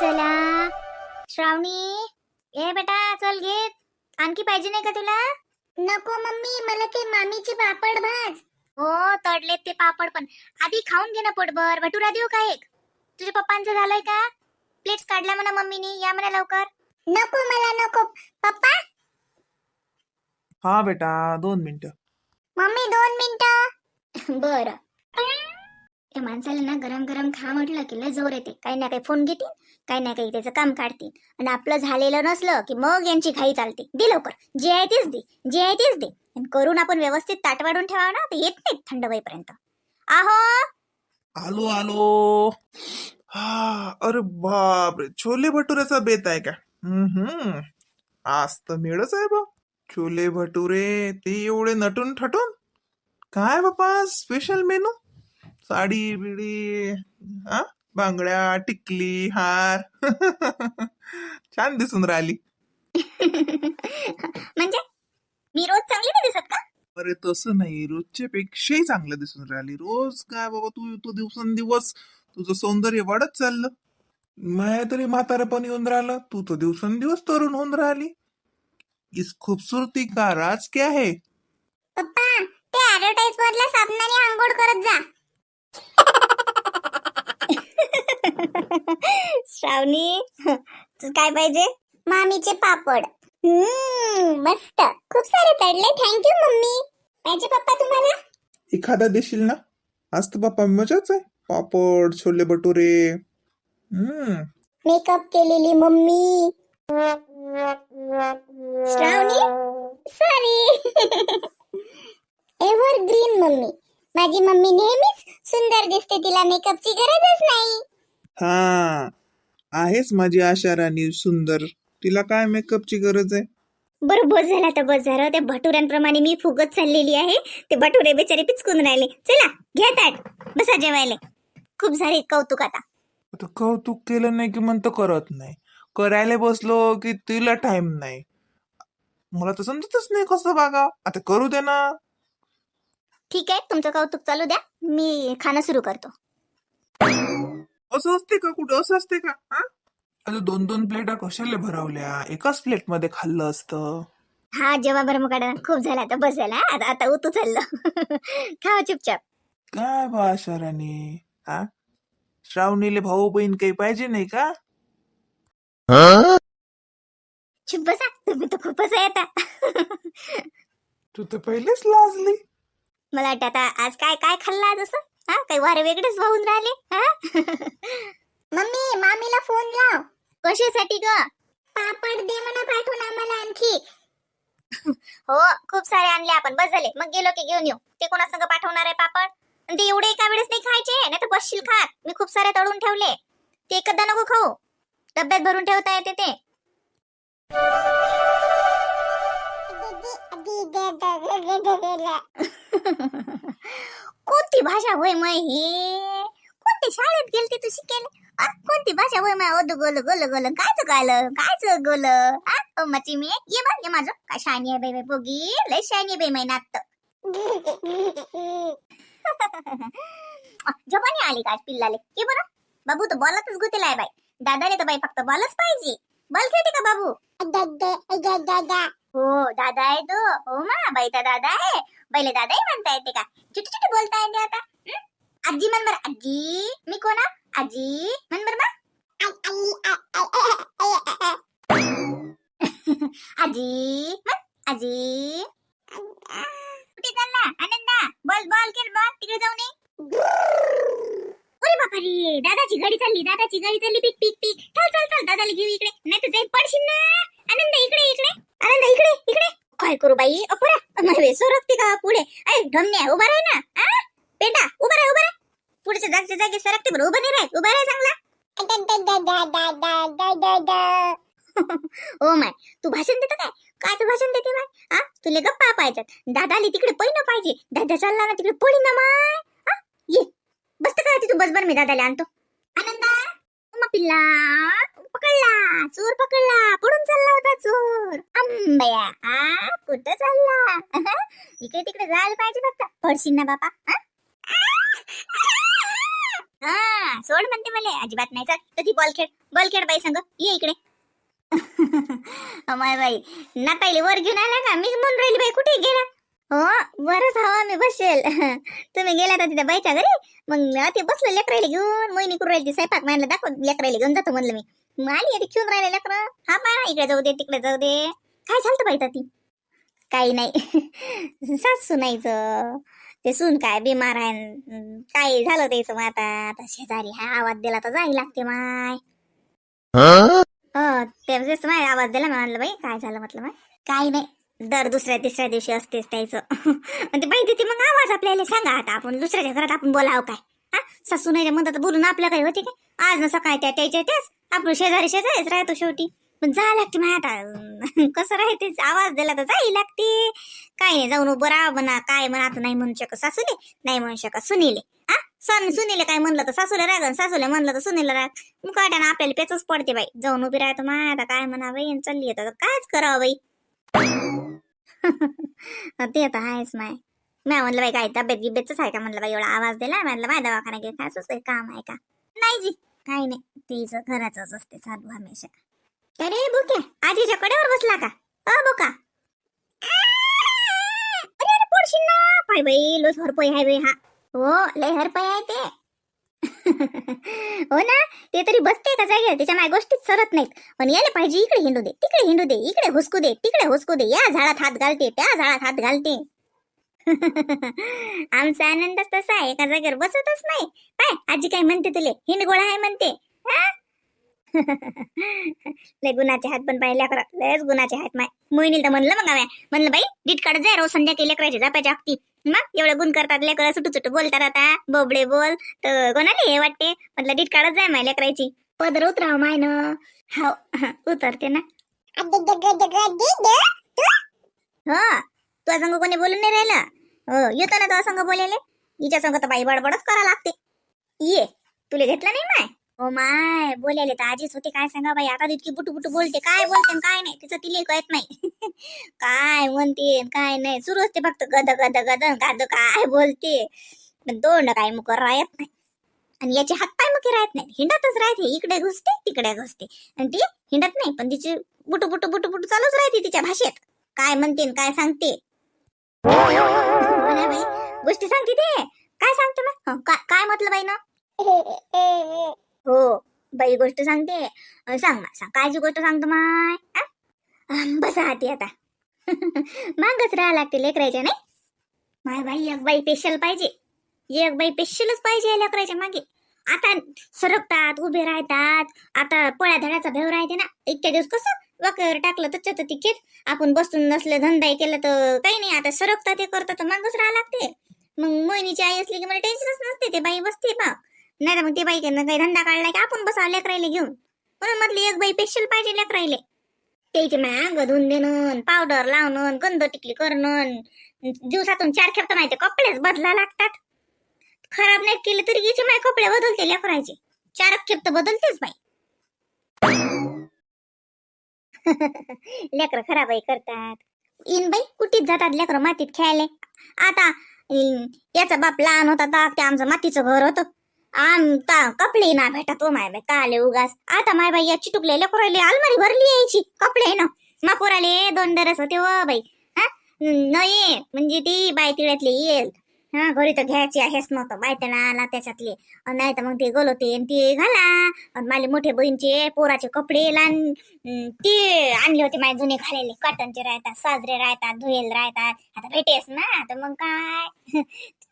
चला. श्रावणी ए बेटा चल घे आणखी पाहिजे नाही का तुला? नको मम्मी मला ते मामीचे पापड भाज. हो तडलेत ते पापड पण. आधी खाऊन घे ना पोटभर. भटुरा देऊ का एक? तुझ्या पप्पांचं झालंय का? प्लेट्स काढल्या म्हणा मम्मीनी. या म्हणा लवकर. नको मला नको. पप्पा? हा बेटा दोन मिनिटं. मम्मी दोन मिनिटं. बर. त्या माणसाला ना गरम गरम खा म्हटलं की लय जोर येते. काही ना काही फोन घेतील काही ना काही त्याचं काम काढतील आणि आपलं झालेलं नसलं की मग यांची घाई चालते. दे लवकर. जे आहे तेच दे. जे आहे तेच दे. आणि करून आपण व्यवस्थित ताट वाढून ठेवा ना तर येत नाही थंड होईपर्यंत. आहो! आलो आलो. हा अरे बापरे! छोले भटुऱ्याचा बेत आहे का? हम्म आज तर मेळच आहे बा. छोले भटुरे ते एवढे नटून ठटून काय बापा स्पेशल मेनू साडी बिडी हा? बांगड्या टिकली हार. छान दिसून राहिली. म्हणजे? मी रोज चांगली नाही दिसत का? अरे तसं नाही. रोजच्या पेक्षाही चांगलं दिसून राहिली. रोज काय बाबा तू तू दिवसेंदिवस. तुझं सौंदर्य वाढत चाललं. माया तरी म्हातारपण येऊन राहिलं. तू तर दिवसेंदिवस तरुण होऊन राहिली. इस खूबसूरती का राज क्या है पप्पा ते ऍडव्हर्टाईज मधल्या साबणाने आंघोळ करत जा. श्रावणी काय पाहिजे? मामीचे पापड. हम्म, मस्त. खूप सारे तडले. Thank you mummy. पाहिजे पप्पा तुम्हाला? एखादा देशील ना? आज तर बापा मजाच आहे. पापड छोले भटुरे. हम्म. मेकअप केलेली mummy. Shravani? Sorry evergreen mummy. माझी मम्मी नेहमीच सुंदर दिसते. तिला मेकअपची गरजच नाही. हा. आहेच माझी आशा राणी सुंदर. तिला काय मेकअपची गरज आहे? बरं बस झाला तर बस झालं. त्या भटुऱ्यांप्रमाणे मी फुगत चाललेली आहे. ते भटुरे बेचारे पिचकून राहिले. चला घ्या ताट. बसा जेवायला. खूप झाले कौतुक आता. आता कौतुक केलं नाही की म्हणतो करत नाही. करायला बसलो की तिला टाइम नाही. मला तर समजतच नाही कसं बागा आता करू दे ना. ठीक आहे तुमचं कौतुक चालू द्या. मी खाणं सुरू करतो. असं असते का कुठं? असं असते का? हा? आता दोन दोन प्लेटा कशाला भरवल्या? एकाच प्लेटमध्ये खाल्लं असतं. हा जेव्हा बरं मग काढा. खूप झाला आता बस झाला. आता आता उतू चाललं. खावा चुपचाप. काय बा हा? श्रावणीले भाऊ बहीण काही पाहिजे नाही का? चुप बसा. तुम्ही तर खूपच आहे आता तू तर पहिलेच लाजली. मला वाटतं आता आज काय काय खाल्लं आज असं? हा काही वारे वेगळेच वाहून राहिले मम्मी मामीला फोन लाव. कशासाठी ग? पापड दे म्हणा पाठवून आम्हाला आणखी. हो खूप सारे आणले आपण. बस झाले. मग गेलो की घेऊन येऊ. ते कोणासंग पाठवणार आहे पापड? आणि ते एवढे एका वेळेस नाही खायचे नाही तर बसशील खात मी खूप सारे तळून ठेवले. ते एकदा नको खाऊ. डब्यात भरून ठेवता येते ते. कोणती भाषा होय मग हे? कोणती शाळेत गेलती तू शिकेल? कोणती भाषा होय मय ओद गोल गोल गोल? कायच गायलं? कायच गोल? आ ओ मची मी ये बा ये माझं. काय शानी आहे बाई बाई पोगी? लय शानी आहे बाई मै नात. जपानी आली का पिल्लाले? ये बरं. बाबू तर बॉलतच गुतेलाय बाई. दादाने तर बाई फक्त बॉलच पाहिजे. बॉल खेळते का बाबू हो दादा आहे तो हो मा बाई तर दादा आहे पहिले दादाही म्हणता येते का छोटी छोटी बोलता येते आता हं? आजी म्हण बरं आजी मी कोणा आजी म्हण बरं बा आजी म्हण आजी कुठे चालला आनंदा बॉल बॉल खेळ बॉल तिकडे जाऊ नये अरे बापा रे दादाची गाडी चालली दादाची गाडी चालली पिक पिक पिक. चल चल चल दादाला घेऊ इकडे. नाही तर जाईल पडशील ना. आनंद इकडे इकडे. आनंद इकडे इकडे. काय करू बाई? अपुरा. नव्हे सरकते का पुढे? अरे ढमण्या उभा राह ना. आ? पेंडा उभा राह उभा राह. पुढच्या जागच्या जागे सरकते बरं उभा नाही राह उभा राह चांगला. ओ माय तू भाषण देतो काय? काय तू भाषण देते माय? आ? तुले गप्पा पाहिजेत दादाली तिकडे पहिलं पाहिजे. दादा चालला ना तिकडे पडी ना माय. ये. बसत का तू. बस बर मी दादाला आणतो. आनंदा उमा पिल्ला पकडला चोर पकडला पडून चालला होता चोर. आंबया आ कुठं चालला? इकडे तिकडे जायला पाहिजे फक्त. पडशील ना बापा हा? सोड म्हणते मला. अजिबात नाही चाल कधी बॉल खेळ बॉल खेळ बाई सांग. ये इकडे. अमाय बाई नाताईले वर घेऊन आला का? मी म्हणून राहिली बाई कुठे गेला? हो बरंच हवा मी बसेल. तुम्ही गेला तर तिथे बाईच्या घरी. मग ते बसलं लेकरायला घेऊन मोहिनी करून राहिली स्वयंपाक मायला दाखव लेकरायला घेऊन जातो म्हणलं मी. मग आली ती घेऊन राहिले लेकर. हा पा इकडे जाऊ दे तिकडे जाऊ दे. काय झालं बाई ती? काही नाही. सासू नाहीचं ते सून काय बिमार आहे काय झालं त्याचं मग आता? शेजारी हा आवाज दिला तर जाई लागते माय. हो? ते आवाज दिला म्हणलं बाई काय झालं म्हटलं माय? काही नाही. दर दुसऱ्या तिसऱ्या दिवशी असतेच त्याचं. ते बाई देते मग आवाज आपल्याला सांगा आता आपण दुसऱ्याच्या घरात आपण बोलावं काय? हा? सासू नाही म्हणतात बोलून आपलं काय होते काय आज ना सकाळी त्या त्याच्या त्याच आपण शेजारी शेजारीच राहतो शेवटी. पण जा लागते मग आता. कसं राहते आवाज दिला तर जाई लागते. काय नाही जाऊन उभं राहा म्हणा काय म्हणा आता नाही म्हणू शकत सासूले नाही म्हणू शकत सुनीले. हा? सन सुनीले काय म्हणलं तर सासूला राग आणि सासूला म्हणलं तर सुनीला राग. मग काय ना आपल्याला पेचच पडते बाई. जाऊन उभी राहतो मग आता काय म्हणा बाई चालली आता कायच करावं बाई. ते आता आहेच माय. मी म्हणलं बाई काय तब्येत गिब्येतच आहे का? म्हणलं बाई एवढा आवाज दिला म्हणलं बाय दवाखाना घे काय? असं काम आहे का? नाही जी काही नाही. तिचं घराचंच असते चालू हमेशा. अरे बुके आजीच्या कडेवर बसला का? अ बुका. अरे अरे ना पाय बाई लोस हरपय आहे बाई हा. हो लय हरपय आहे ते. हो ना? ते तरी बसते का जागेवर. त्याच्या माय गोष्टीत सरत नाहीत. पण यायला पाहिजे इकडे हिंडू दे तिकडे हिंडू दे इकडे हुसकू दे तिकडे हुसकू दे. या झाडात हात घालते त्या झाडात हात घालते. आमचा आनंदच तसा आहे. एका जागेवर बसतच नाही. काय? आजी काय म्हणते तुले? हिंडगोळा आहे म्हणते. हा? लय गुणाचे हात पण पाहिल्या करा लयच गुणाचे हात माय. मोहिनी तर म्हणलं मग म्हणलं बाई डीट काढत जाय रोज संध्याकाळी लेकराची जापाच्या अगती मग एवढं गुण करतात लेकर सुटू सुटू बोलतात आता. बोबडे बोल. तर कोणाला हे वाटते? म्हटलं डीट काढत जाय माय लेकराची पदर उतराव माय न हाव उतरते ना. हो तुझ्या संग कोणी बोलून नाही राहिलं? हो येतो ना तुझ्या संग बोलायले? हिच्या संग तर बाई बडबडच करा लागते. ये तुला घेतलं नाही माय? हो माय बोलायले तर आजीच होते. काय सांगा बाई आता इतकी बुटू बुटू बोलते. काय बोलते काय नाही. तिचं तिले कळत नाही काय म्हणते काय नाही. सुरू असते फक्त गद गद गद गद काय बोलते. पण तोंड काय मुकर राहत नाही. आणि याचे हात पाय मुखे राहत नाही हिंडतच राहते. इकडे घुसते तिकडे घुसते. आणि ती हिंडत नाही. पण तिची बुटू बुटू बुटू बुटू चालूच राहते तिच्या भाषेत. काय म्हणते काय सांगते. गोष्टी सांगते ते. काय सांगते मग? काय काय म्हटलं बाई ना? हो बाई गोष्ट सांगते. सांग मा सांग. कायची गोष्ट सांगतो माय. बसा हाती आता. मागच राहा लागते लेकरायच्या नाही? माय बाई एक बाई पेशल पाहिजे. एक बाई पेशलच पाहिजे लेकरायच्या मागे. आता सरकतात उभे राहतात. आता पोळ्या धड्याचा भेव राहते ना. इतक्या दिवस कसं? वकर टाकलं तर चत तिकीट आपण बसून नसलं धंदा केलं तर काही नाही. आता सरकतात ते करतात तर मागच राहा लागते. मग मोहिनीची आई असली की मला टेन्शनच नसते ते बाई बसते बा नाही तर मग ते बाई काही धंदा काढला की आपण बसा लेकरायला घेऊन. म्हणून म्हटली एक बाई पेशल पाहिजे लेकरायले. त्याची माग धुवून देणं पावडर लावणं गंध टिकली करणं दिवसातून चार खेप तर माहिती कपडेच बदला लागतात. खराब नाही केले तरी हिचे माय कपडे बदलते लेकरायचे. चार खेप तर बदलतेच बाई. लेकर खराबही करतात. इन बाई कुठेच जातात लेकर मातीत खेळायला. आता याचा बाप लहान होता तर ते आमचं मातीचं घर होतं. आमता कपडे ना भेटत ओ माय बाई काले उगास आता माय बाई या चिटुकले लेकराले अलमारी भरली यायची कपडे ना. मापुराले दोन डरस होते ओ बाई. हा? नाही म्हणजे ती बाय तिळ्यातली येईल. हा घरी तर घ्यायची आहेच नव्हतं बाय त्याला आला त्याच्यातले. नाही तर मग ते गलोते ते घाला. माले माझे मोठे बहीणचे पोराचे कपडे लहान ते आणले होते माझे जुने घालेले. कॉटनचे राहतात साजरे राहतात धुयेल राहतात. आता भेटेस ना तर मग काय?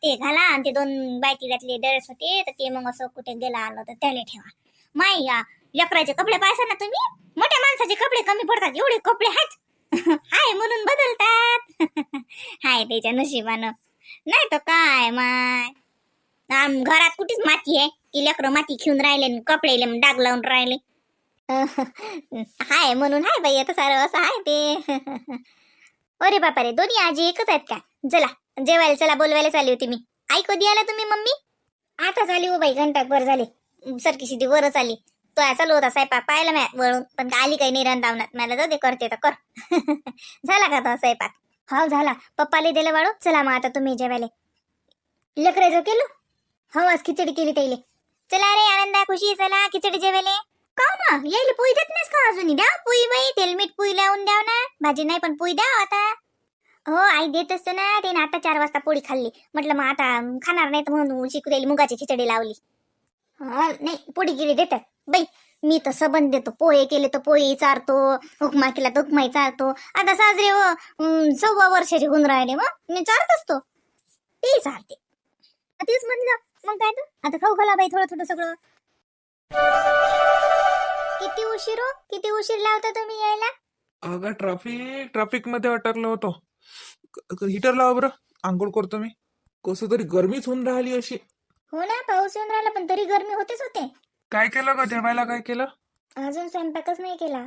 ते घाला आणि ते दोन बायकिड्यातले ड्रेस होते. तर ते मग असं कुठे गेला आलं तर त्याला ठेवा. माय या लेकराचे कपडे पाहिजे ना तुम्ही? मोठ्या माणसाचे कपडे कमी पडतात. एवढे कपडे आहेत. हाय म्हणून बदलतात. हाय त्याच्या नशिबानं. नाही तर काय माय? आम घरात कुठेच माती आहे. की लेकरं माती घेऊन राहिले कपडे डाग लावून राहिले. हाय म्हणून हाय बाई आता सारं असं आहे ते. अरे बापा रे दोन्ही आजी एकच आहेत का? चला. जेवायला चला बोलवायला चालली होती मी. आई कधी आला तुम्ही मम्मी? आता झाली हो बाई घंटा वर झाली. सरकी शिधी वरच आली. तो चालू होता साहेब पाहिला मॅ वळून. पण आली काही नाही रंदावण्यात मला जाऊ दे करते तर कर. झाला का तो स्वयंपाक? हो झाला. पप्पाला दिलं वाळू चला मग आता तुम्ही जेवायला. लेकरं जो केलो हो आज खिचडी केली त्याला चला रे आनंदा खुशी चला खिचडी जेवेले का ना? येईल पोई देत नाहीस का अजून द्या पोई बाई तेल मीठ पोई लावून द्याव ना. भाजी नाही पण पोई द्या आता. हो आई देत असतो ना ते ना आता चार वाजता पोळी खाल्ली. म्हटलं मग आता खाणार नाही तर म्हणून शिकू द्यायला मुगाची खिचडी लावली. हा, नाही पोळी गिरी देतात बाई मी तर सबंध देतो. पोहे केले तर पोहे चारतो हुकमा केला तर हुकमाही चारतो. आता साजरे हो, व सव्वा वर्षाचे होऊन राहिले मग मी चारत असतो. ते चालते तेच म्हणलं मग काय तर? आता खाऊ घाला बाई थोडं थोडं सगळं. किती उशीर हो? किती उशीर लावता तुम्ही यायला? अगं ट्रॅफिक ट्रॅफिकमध्ये अटकलो होतो. हिटर लावा बरं. आंघोळ करतो मी. कसं तरी गरमीच होऊन राहिली अशी. हो ना पाऊस येऊन राहिला पण तरी गरमी होतेच होते. काय केलं का जेवायला काय केलं? अजून स्वयंपाकच नाही केला.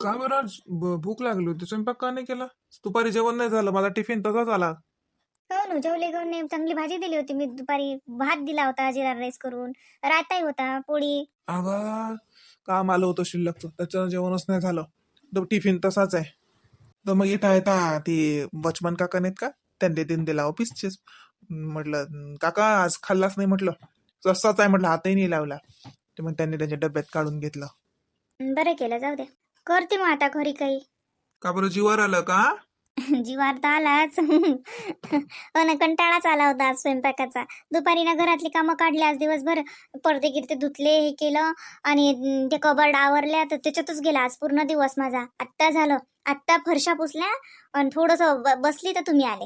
का बरं आज ब- भूक लागली होती? स्वयंपाक का नाही केला? दुपारी जेवण नाही झालं माझा टिफिन तसाच आला. हो ना जेवले गौरने चांगली भाजी दिली होती. मी दुपारी भात दिला होता जिरा राईस करून. रायताही होता पोळी. अगं काम आलं होतं शिल्लकचं त्याच्यानं जेवणच नाही झालं. तो टिफिन तसाच आहे. तर मग येता येता ती बचमन काका नाहीत का? त्यांनी दिन दिला ऑफिसचेच म्हटलं काका आज खाल्लाच नाही म्हटलं. तसाच आहे म्हटलं हातही नाही लावला. ते मग त्यांनी त्यांच्या डब्यात काढून घेतलं. बरं केलं जाऊ दे. करते मग आता घरी काही. का बरं जीवर आलं का? जीवार तर आलाच. हो ना कंटाळाच आला होता आज स्वयंपाकाचा. दुपारी ना घरातली कामं काढली आज दिवसभर पडदे गिरते धुतले हे केलं आणि ते कबर्ड आवरल्या तर त्याच्यातच गेला. आज पूर्ण दिवस माझा. आत्ता झालं. आत्ता फरशा पुसल्या आणि थोडस बसली तर तुम्ही आले.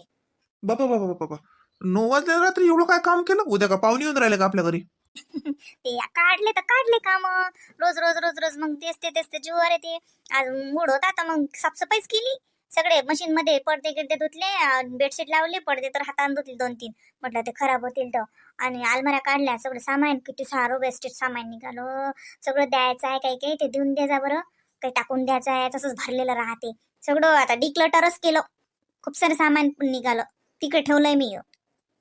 बाबा बाबा बाबा बाबा. नऊ वाजल्या रात्री एवढं काय काम केलं? उद्या का पाहुणे येऊन राहिले का आपल्या घरी? ते काढले तर काढले काम. रोज रोज रोज रोज मग तेच ते तेच ते जीवावर येते. आज मूड होता तर मग साफसफाईच केली. सगळे मशीन मध्ये पडदे गिडदे धुतले बेडशीट लावले पडदे तर हाताने धुतले दोन तीन म्हटलं ते खराब होतील तर. आणि अलमाऱ्या काढल्या सगळं सामान किती सारो वेस्टेज सामान निघालो. सगळं द्यायचं आहे काही काही ते देऊन द्या जा बरं. काही टाकून द्यायचं आहे तसंच भरलेलं राहते. सगळं आता डिक्लटरच केलं. खूप सारं सामान पण निघालं. तिकडे ठेवलंय मी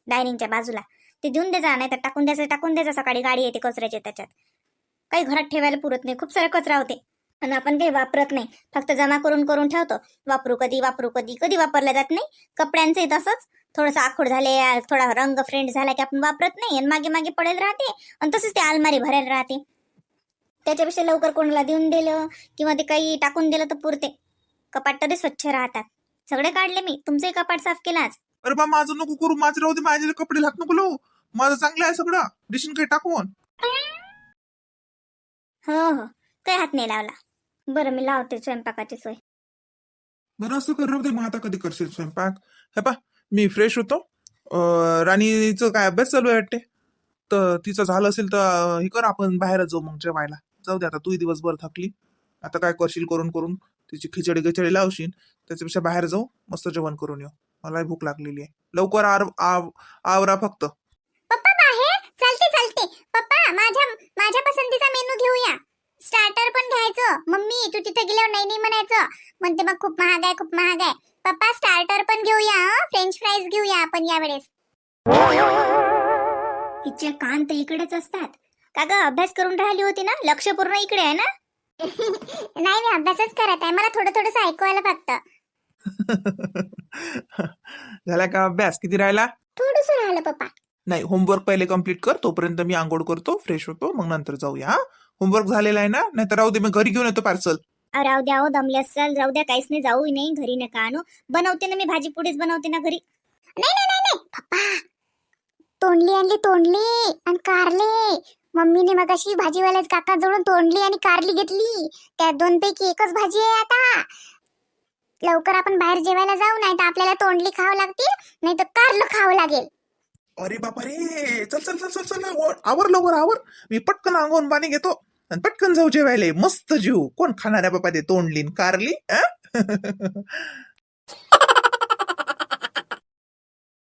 डायनिंगच्या बाजूला. ते देऊन द्यायचा नाही तर टाकून द्यायचं टाकून द्यायचं. सकाळी गाडी येते कचऱ्याची त्याच्यात. काही घरात ठेवायला पुरत नाही. खूप सारा कचरा होते. आणि आपण काही वापरत नाही. फक्त जमा करून करून ठेवतो. वापरू कधी वापरू कधी कधी वापरल्या जात नाही. कपड्यांचे तसंच. थोडंसं आखूड झाले थोडा रंग फ्रेंड झाला की आपण वापरत नाही आणि मागे मागे पडेल राहते आणि तसंच ते अलमारी भरायला राहते. त्याच्यापेक्षा लवकर कोणाला देऊन दिलं किंवा ते काही टाकून दिलं तर पुरते. कपाट तरी स्वच्छ राहतात. सगळे काढले मी. तुमचंही कपाट साफ केलं आज. अरे बा माझं नको करू. माझे राहू दे. माझे कपडे हात नको लावू. माझं चांगलं आहे सगळं. डिशन काही टाकून. हो हो. काही हात नाही लावला. बरं मी लावते स्वयंपाकाची सोय. बरं असं कर राहू दे मग आता कधी करशील स्वयंपाक? हे पा मी फ्रेश होतो. अं, राणीचं काय अभ्यास चालू आहे वाटते? तर तिचं झालं असेल तर हे कर आपण बाहेरच जाऊ मग जेवायला. जाऊ दे आता तूही दिवसभर थकली. आता काय करशील करून करून? तिची खिचडी खिचडी लावशील त्याच्यापेक्षा बाहेर जाऊ मस्त जेवण करून येऊ. मलाही भूक लागलेली आहे. लवकर आर आव- आवरा फक्त पप्पा बाहेर चालते चालते पप्पा माझ्या माझ्या पसंतीचा मेनू घेऊया स्टार्टर पण घ्यायचं. मम्मी तू तिथे गेल्यावर नाही नाही म्हणायचं. म्हणते मग खूप महाग आहे खूप महाग आहे. पप्पा स्टार्टर पण घेऊया फ्रेंच फ्राईज घेऊया आपण यावेळेस. तिचे कान तर इकडेच असतात. का ग अभ्यास करून राहिली होती ना? लक्ष पूर्ण इकडे आहे ना? नाही मी अभ्यासच करत आहे. मला थोडं थोडंसं ऐकवायला फक्त. झाला का अभ्यास? किती राहिला? थोडस राहिलं पप्पा. नाही होमवर्क पहिले कंप्लीट कर. तोपर्यंत मी आंघोळ करतो फ्रेश होतो मग नंतर जाऊया हा? होमवर्क झालेला आहे ना? नाही तर राहू दे मी घरी घेऊन येतो पार्सल अहो, राहू द्या हो दमले असाल जाऊ द्या काहीच नाही जाऊ नाही घरी नका आणू. बनवते ना मी भाजी पुढेच बनवते ना घरी. नाही नाही नाही नाही पप्पा. तोंडली आणली तोंडली आणि कारले. मम्मीने मग अशी भाजीवाल्या काका जवळून तोंडली आणि कारली घेतली. त्या दोन पैकी एकच भाजी आहे आता. लवकर आपण बाहेर जेवायला जाऊ नाही तर आपल्याला तोंडली खावं लागतील नाही तर कारलं खावं लागेल. अरे बापा रे चल चल चल चल चल आवर लवकर आवर. मी पटकन अंगून पाणी घेतो आणि पटकन जाऊ जेवायला. मस्त जीव. कोण खाणाऱ्या बापा ते तोंडलीन कारली